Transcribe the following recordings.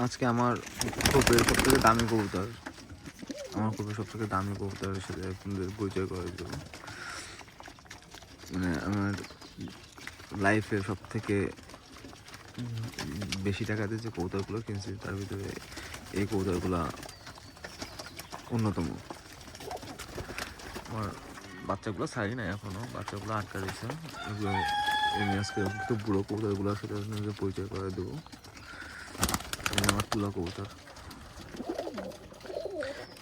আজকে আমার খোপের সব থেকে দামি কবুতর। আমার খোপের সব থেকে দামি কবুতরের সাথে আপনাদের পরিচয় করে দেবো। মানে আমার লাইফে সব থেকে বেশি টাকাতে যে কবুতরগুলো কিনছি, তার ভিতরে এই কবুতরগুলো অন্যতম। আমার বাচ্চাগুলো ছাড়ি না এখনও বাচ্চাগুলো আটকা রয়েছে। এগুলো আজকে একটু বুড়ো কবুতরগুলোর সাথে আপনাদের পরিচয় করে দেবো। আমার তুলা কবুতর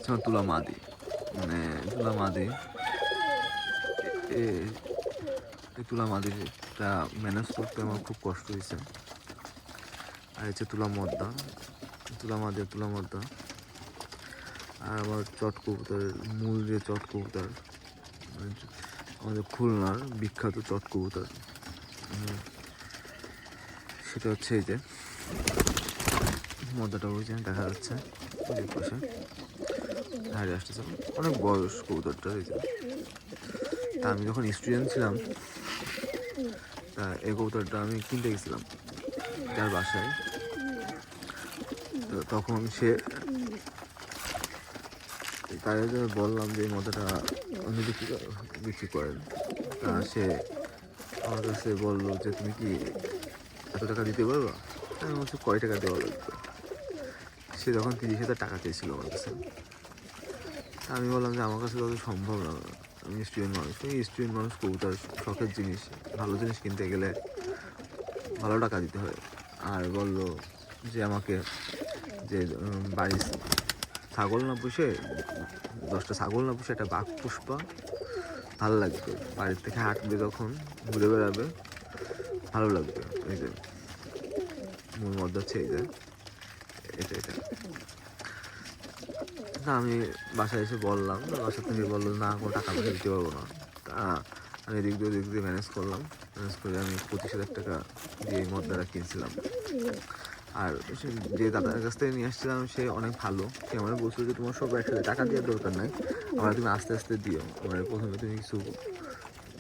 আমার তুলা মাদি মানে তুলা মাদি এই তুলা মাদিটা ম্যানেজ করতে আমার খুব কষ্ট হয়েছে। আর হচ্ছে তুলা মদ্দা তুলা মাদি তুলা মদ্দা আর আমার চট কবুতরের, মূল যে চট কবুতর মানে আমাদের খুলনার বিখ্যাত চট কবুতর। সেটা হচ্ছে এই যে ওই যে দেখা যাচ্ছে। যে পাশে হারিয়ে আসতেছে অনেক বয়স কবুতরটা যে। তা আমি যখন স্টুডেন্ট ছিলাম, তা এই কবুতরটা আমি কিনতে গেছিলাম যার বাসায়। তখন সে তাই বললাম যে এই মদাটা উনি বিক্রি করে- বিক্রি করেন। তা সে আমার কাছে বলল যে, তুমি কি এত টাকা দিতে পারবা? আমি বলছি, কয় টাকা দেওয়া লাগবে? সে যখন তিরিশ হাজার টাকা চেয়েছিল আমার কাছে। আমি বললাম যে, আমার কাছে তো সম্ভব না। আমি স্টুডেন্ট মানুষ। এই স্টুডেন্ট মানুষ, কবুতর শখের জিনিস, ভালো জিনিস কিনতে গেলে ভালো টাকা দিতে হয়। আর বলল যে, আমাকে যে বাড়ির ছাগল না পুষে, দশটা ছাগল না পুষে একটা বাঘ পুষ্পা ভালো লাগবে। বাড়ির থেকে হাঁটবে যখন, ঘুরে বেড়াবে, ভালো লাগবে। এই যে, মূল মধ্যে হচ্ছে এই যে। এটা এটা। না, আমি বাসায় এসে বললাম বাসা থেকে বলল, না, কোনো টাকা পয়সা দিতে পারব না। আমি এদিক দিয়ে, ওদিক দিয়ে ম্যানেজ করলাম। ম্যানেজ করে আমি পঁচিশ হাজার টাকা দিয়ে এই মদ্দাটা কিনছিলাম। আর যে দাদার কাছ থেকে নিয়ে আসছিলাম, সে অনেক ভালো। সে আমার বলছিল যে, তোমার সব একসাথে টাকা দেওয়ার দরকার নাই। আমার তুমি আস্তে আস্তে দিও। আমার প্রথমে তুমি কিছু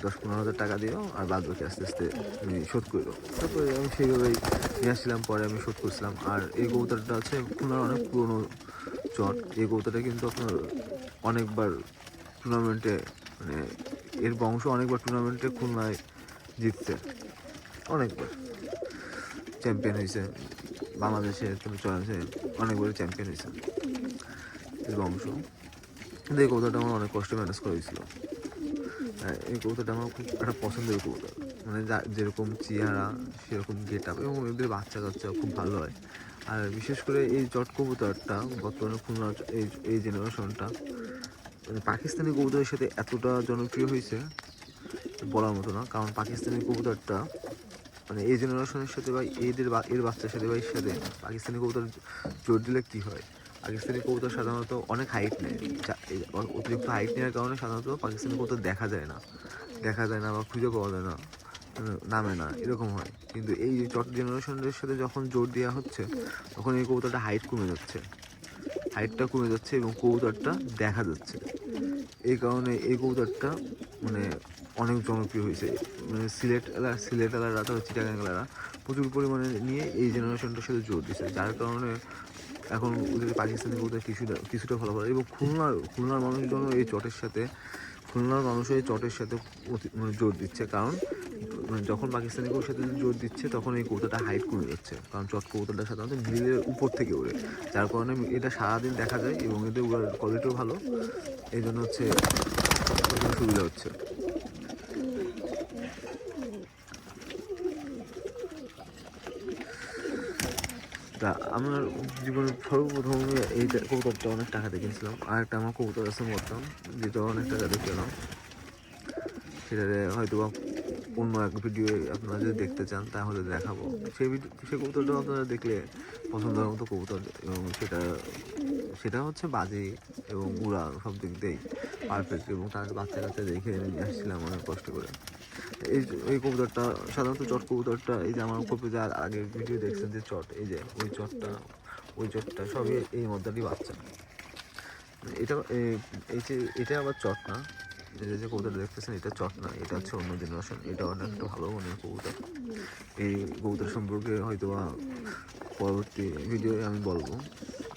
দশ পনেরো হাজার টাকা দিও আর বাদ বাকি আস্তে আস্তে আমি শোধ করে তারপরে আমি সেইভাবেই নিয়ে আসছিলাম, পরে আমি শোধ করছিলাম। আর এই কবুতরটা আছে খুলনার অনেক পুরনো চট। এই কবুতরটা কিন্তু আপনার অনেকবার টুর্নামেন্টে মানে এর বংশ অনেকবার টুর্নামেন্টে খুলনায় জিতছে। অনেকবার। চ্যাম্পিয়ন হয়েছে, বাংলাদেশে তুমি চলেছে অনেকবার চ্যাম্পিয়ন হয়েছে। এর বংশ। কিন্তু এই কৌতাটা আমার অনেক কষ্ট ম্যানেজ করা হয়েছিল। আর এই কৌতাটা আমার খুব একটা পছন্দের কৌতা মানে যেরকম চেহারা, সেরকম গেট আপ এবং এদের বাচ্চা কাচ্চা খুব ভালো হয়। আর বিশেষ করে এই চট কবুতরটা, বর্তমানে খুলনা, এই এই জেনারেশনটা মানে পাকিস্তানি কবুতরের সাথে এতটা জনপ্রিয় হয়েছে বলার মতো না। কারণ পাকিস্তানি কবুতরটা মানে এই জেনারেশনের সাথে বা এদের বা, এর বাচ্চার সাথে বা এর সাথে পাকিস্তানি কবুতর জোর দিলে কী হয়? পাকিস্তানি কবুতর সাধারণত অনেক হাইট নেয়। অতিরিক্ত হাইট নেওয়ার কারণে সাধারণত পাকিস্তানি কবুতর দেখা যায় না। দেখা যায় না বা খুঁজে পাওয়া যায় না। নামে না, এরকম হয়। কিন্তু এই চট জেনারেশনের সাথে যখন জোর দেওয়া হচ্ছে, তখন এই কবুতরটা হাইট কমে যাচ্ছে। হাইটটা কমে যাচ্ছে এবং কবুতরটা দেখা যাচ্ছে। এই কারণে এই কবুতরটা মানে অনেক জনপ্রিয় হয়েছে। মানে সিলেট এলাকা সিলেট এলাকারা তারপর চিটাগাং এলাকারা প্রচুর পরিমাণে নিয়ে এই জেনারেশনটার সাথে জোর দিচ্ছে যার কারণে এখন ওদের পাকিস্তানি কবুতর কিছুটা কিছুটা ফলাফল এবং খুলনার খুলনার মানুষজন এই চটের সাথে, খুলনার মানুষও এই চটের সাথে মানে জোর দিচ্ছে। কারণ মানে যখন পাকিস্তানি কবুর সাথে জোর দিচ্ছে, তখন এই কৌতাটা হাইট কমে যাচ্ছে। কারণ চট কবুতরটা সাধারণত গ্রিলের উপর থেকে ওড়ে। যার কারণে এটা সারাদিন দেখা যায় এবং এদের কোয়ালিটিও ভালো। এই জন্য হচ্ছে, সুবিধা হচ্ছে। তা আমার জীবনের সর্বপ্রথম এই কবুতরটা অনেক টাকা দিয়ে কিনছিলাম। আর একটা আমার কবুতর আছে মরতাম, যেটা অনেক টাকা কেনা। সেটারে হয়তো বা অন্য এক ভিডিও আপনারা যদি দেখতে চান, তাহলে দেখাবো। সেই ভিডিও সেই কবুতরটা আপনারা দেখলে পছন্দের মতো কবুতর। এবং সেটা সেটা হচ্ছে বাজি এবং উড়া সব দিক দিয়েই। পারফেক্ট এবং তার বাচ্চা কাচ্চা দেখে নিয়ে আসছিলাম অনেক কষ্ট করে। এই এই কবুতরটা, সাধারণত চট কবুতরটা, এই যে আমার আর আগের ভিডিও দেখছেন যে চট, এই যে ওই চটটা ওই চটটা সবই এই মধ্যেই বাচ্চা। এটা, এ- এই যে, এটা আবার চট না, এই যে- কবুতরটা দেখতেছেন, এটা চট না, এটা হচ্ছে অন্য জেনারেশন এটা অনেক একটা ভালো মনের কবুতর। এই কবুতর সম্পর্কে হয়তো বা পরবর্তী ভিডিও আমি বলব।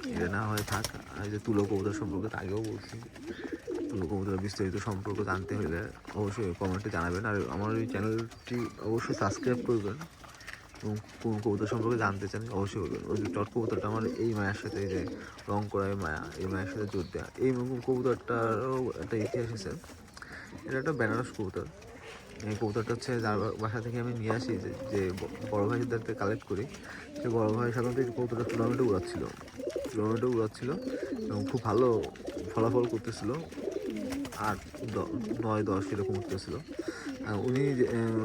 এটা না হয় থাক যে তুলো কবুতর সম্পর্কে আগেও বলছি। তুলো কবুতর বিস্তারিত সম্পর্ক জানতে হলে অবশ্যই কমেন্টে জানাবেন। আর আমার এই চ্যানেলটি অবশ্যই সাবস্ক্রাইব করবেন এবং কোন কবুতর সম্পর্কে জানতে চান অবশ্যই বলবেন। ওই চট কবুতরটা আমার এই মায়ের সাথে যে রং করা এই মায়া, এই মায়ের সাথে জোর দেওয়া এই কবুতরটারও একটা ইতিহাস আছে। এটা একটা বেনারস কবুতর এই কবুতরটা হচ্ছে যার বাসা থেকে আমি নিয়ে আসি যে বড় ভাইদের থেকে কালেক্ট করি, সে বড় ভাই সাধারণত এই কবুতরটা টুর্নামেন্টে উড়াচ্ছিল। টুর্নামেন্টে উড়াচ্ছিল এবং খুব ভালো ফলাফল করতেছিল। আট নয়, দশ এরকম উঠতেছিল। উনি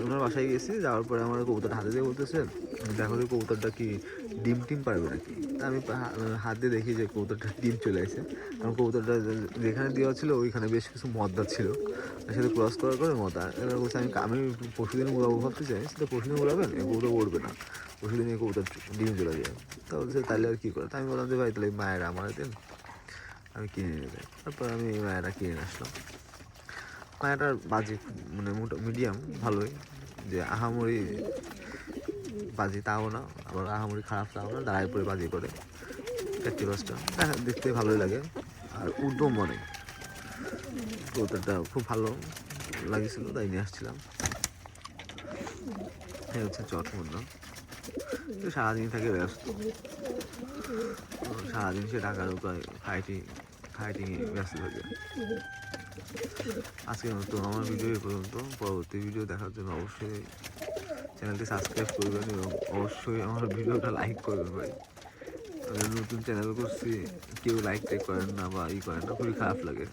ওনার বাসায় গেছি যাওয়ার পরে আমার কবুতরটা হাতে দিয়ে বলতেছে দেখো যে কবুতরটা কি ডিম টিম পারবে নাকি? আমি হাত দিয়ে দেখি যে কবুতরটা ডিম চলে আসে আমার কবুতরটা যেখানে দেওয়া ছিল, ওইখানে বেশ কিছু মদ্দা ছিল। সেটা ক্রস করার পরে মদা এবার বলছে, আমি আমি পশুদিন উড়াবো ভাবতে চাই। সেটা পশুদিন উড়াবেন এই কবুতর উড়বে না। পরশুদিন এই কবুতর ডিম চলে যায় তা বলছে, তাহলে আর কী করে? তা আমি বললাম যে, ভাই, তাহলে মায়েরা আমার দেন আমি কিনে নেবে তারপর আমি মায়েরা কিনে নিয়ে আসলাম। মায়াটার বাজি মানে মোটা মিডিয়াম ভালোই। যে আহামরি বাজি তাও না, আবার আহামরি খারাপ তাও না, দাঁড়ায় পরে বাজি করে। পাঁচটা দেখা দেখতে ভালোই লাগে। আর উদ্যম মনে। কবুতরটা খুব ভালো লাগিয়েছিল তাই নিয়ে আসছিলাম। হ্যাঁ হচ্ছে চটমন্ড সারাদিন থাকে ব্যস্ত। সারাদিন সে টাকার উপায় ফাইটিং ফাইটিংয়ে ব্যস্ত থাকে। আজকের মতো আমার ভিডিও এ পর্যন্ত। পরবর্তী ভিডিও দেখার জন্য অবশ্যই চ্যানেলটি সাবস্ক্রাইব করবেন এবং অবশ্যই আমার ভিডিওটা লাইক করবেন ভাই। নতুন চ্যানেল করছি, কেউ লাইক টাইক করেন না বা ই করেন না, খুবই খারাপ লাগে।